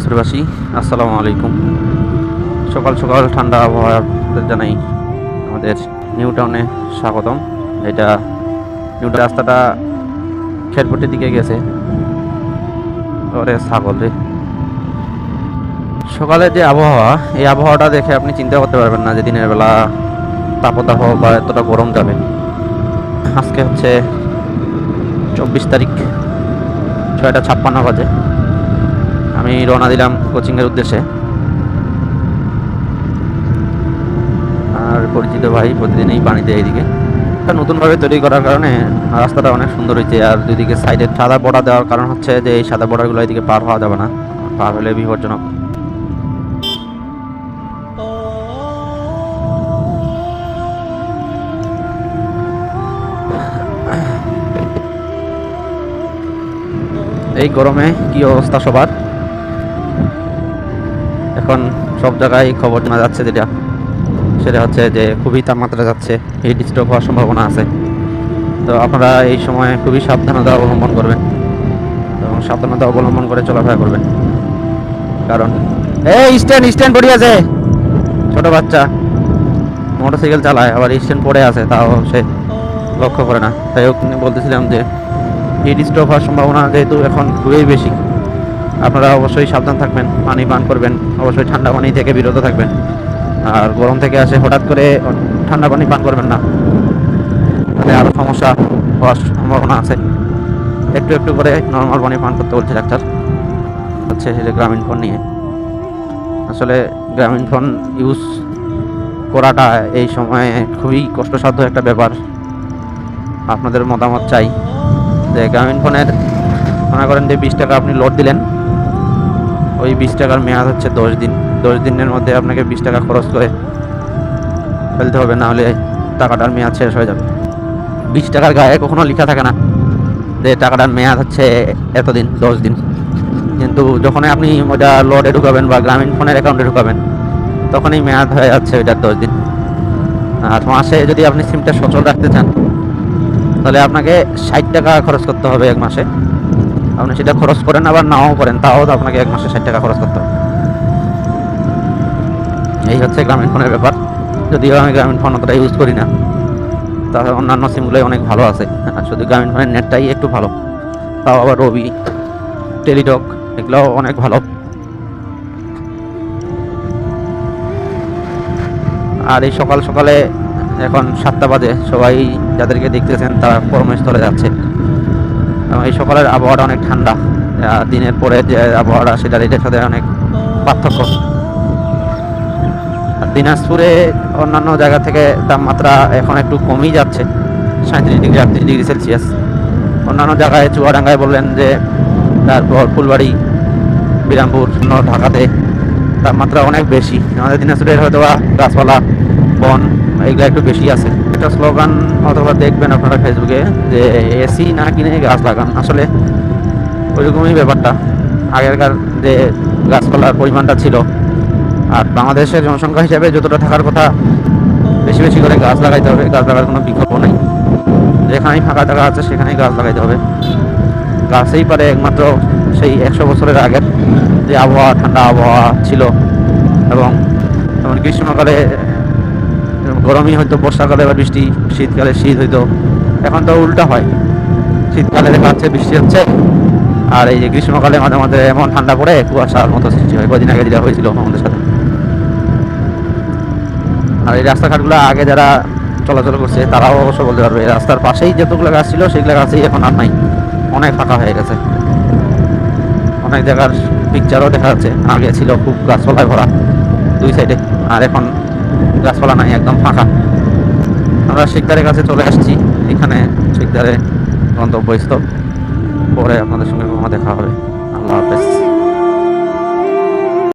দিনাজপুরবাসী আসসালামু আলাইকুম। সকাল সকাল ঠান্ডা আবহাওয়া জানাই আমাদের নিউ টাউনে স্বাগতম। এটা নিউ রাস্তাটা খেরপুটির দিকে গেছে। ওরে ছাগল রে। সকালে যে আবহাওয়া, এই আবহাওয়াটা দেখে আপনি চিন্তা করতে পারবেন না যে দিনের বেলা তাপদাহ বা এতটা গরম যাবে। আজকে হচ্ছে চব্বিশ তারিখ, ছয়টা ছাপ্পান্ন বাজে। আমি রওনা দিলাম কোচিংয়ের উদ্দেশ্যে। আর পরিচিত ভাই প্রতিদিনই পানি দেয় এইদিকে। এটা নতুনভাবে তৈরি করার কারণে রাস্তাটা অনেক সুন্দর হয়েছে। আর দুদিকে সাইডে সাদা বর্ডার দেওয়ার কারণ হচ্ছে যে এই সাদা বর্ডারগুলো এদিকে পার হওয়া যাবে না। পার হলে বিপজ্জনক। এই গরমে কি অবস্থা সবার? এখন সব জায়গায় খবর জানা যাচ্ছে যেটা, সেটা হচ্ছে যে খুবই তাপমাত্রা যাচ্ছে হিট স্ট্রোক হওয়ার সম্ভাবনা আছে। তো আপনারা এই সময় খুবই সাবধানতা অবলম্বন করবেন। এবং সাবধানতা অবলম্বন করে চলাফেরা করবেন। কারণ, এই স্ট্যান্ড স্ট্যান্ড পড়ে আছে। ছোট বাচ্চা। মোটরসাইকেল চালায়, আবার স্ট্যান্ড পড়ে আছে, তাও সে লক্ষ্য করে না। তাই বলতেছিলাম যে হিট স্ট্রোক হওয়ার সম্ভাবনা যেহেতু এখন খুবই বেশি। আপনারা অবশ্যই সাবধান থাকবেন, পানি পান করবেন, অবশ্যই ঠান্ডা পানি থেকে বিরত থাকবেন। আর গরম থেকে আসে হঠাৎ করে ঠান্ডা পানি পান করবেন না। তাহলে আরও সমস্যা হওয়ার সম্ভাবনা আছে। একটু একটু করে নর্মাল পানি পান করতে বলছে ডাক্তার। হচ্ছে সেটা গ্রামীণ ফোন নিয়ে। আসলে গ্রামীণ ফোন ইউজ করাটা এই সময়ে খুবই কষ্টসাধ্য একটা ব্যাপার। আপনাদের মতামত চাই। যে গ্রামীণ ফোনের মনে করেন যে বিশ টাকা আপনি লোড দিলেন ওই বিশ টাকার মেয়াদ হচ্ছে দশ দিন। দশ দিনের মধ্যে আপনাকে বিশ টাকা খরচ করে ফেলতে হবে, না হলে টাকাটার মেয়াদ শেষ হয়ে যাবে। বিশ টাকার গায়ে কখনো লেখা থাকে না যে টাকাটার মেয়াদ হচ্ছে এতদিন, দশ দিন। কিন্তু যখনই আপনি ওটা লোডে ঢুকাবেন বা গ্রামীণ ফোনের অ্যাকাউন্টে ঢুকাবেন, তখনই মেয়াদ হয়ে যাচ্ছে ওইটার দশ দিন। আর মাসে যদি আপনি সিমটা সচল রাখতে চান, তাহলে আপনাকে ষাট টাকা খরচ করতে হবে এক মাসে। আপনি সেটা খরচ করেন, আবার নাও করেন, তাও তো আপনাকে এক মাসে ষাট টাকা খরচ করতে হবে। এই হচ্ছে গ্রামীণ ফোনের ব্যাপার। যদিও আমি গ্রামীণ ফোন অতটা ইউজ করি না তাহলে অন্যান্য সিমগুলোই অনেক ভালো আছে। শুধু গ্রামীণ ফোনের নেটটাই একটু ভালো। তাও আবার রবি, টেলিটক, এগুলোও অনেক ভালো। আর এই সকাল সকালে এখন সাতটা বাজে, সবাই যাদেরকে দেখতেছেন তারা কর্মস্থলে যাচ্ছে। এই সকালের আবহাওয়াটা অনেক ঠান্ডা। দিনের পরে যে আবহাওয়াটা, সেটার এটার সাথে অনেক পার্থক্য। দিনাজপুরে অন্যান্য জায়গা থেকে তাপমাত্রা এখন একটু কমই যাচ্ছে সাঁত্রিশ ডিগ্রি, আটত্রিশ ডিগ্রি সেলসিয়াস। অন্যান্য জায়গায় চুয়াডাঙ্গায় বললেন যে তারপর ফুলবাড়ি, বিরামপুর ঢাকাতে তাপমাত্রা অনেক বেশি। আমাদের দিনাজপুরের হয়তো গাছপালা, বন, এগুলো একটু বেশি আছে। একটা স্লোগান অথবা দেখবেন আপনারা ফেসবুকে যে এসি না কিনে গাছ লাগান। আসলে ওইরকমই ব্যাপারটা। আগেরকার যে গাছপালার পরিমাণটা ছিল। আর বাংলাদেশের জনসংখ্যা হিসাবে যতটা থাকার কথা, বেশি বেশি করে গাছ লাগাইতে হবে। গাছ লাগার কোনো বিকল্প নেই। যেখানেই ফাঁকা জায়গা আছে, সেখানেই গাছ লাগাইতে হবে। গাছেই পারে একমাত্র সেই একশো বছরের আগের যে আবহাওয়া, ঠান্ডা আবহাওয়া ছিল। এবং যেমন গ্রীষ্মকালে গরমই হয়তো বর্ষাকালে বা বৃষ্টি, শীতকালে শীত হইতো এখন তো উল্টা হয়। শীতকালে দেখা যাচ্ছে বৃষ্টি হচ্ছে, আর এই যে গ্রীষ্মকালে মাঝে মাঝে এমন ঠান্ডা পড়ে, কুয়াশার মতো সৃষ্টি হয়। কদিন আগে যেটা হয়েছিল আমাদের সাথে। আর এই রাস্তাঘাটগুলো আগে যারা চলাচল করছে, তারাও অবশ্য বলতে পারবে, রাস্তার পাশেই যতগুলো গাছ ছিল, সেগুলো গাছেই এখন আর নাই। অনেক ফাঁকা হয়ে গেছে। অনেক জায়গার পিকচারও দেখা যাচ্ছে। আগে ছিল খুব গাছপালায় ভরা দুই সাইডে আর এখন গাছপালা নাই, একদম ফাঁকা। আমরা শিকদারের কাছে চলে আসছি। এখানে শিকদারে গন্তব্যস্থল। পরে আপনাদের সঙ্গে দেখা হবে। আল্লাহ হাফেজ।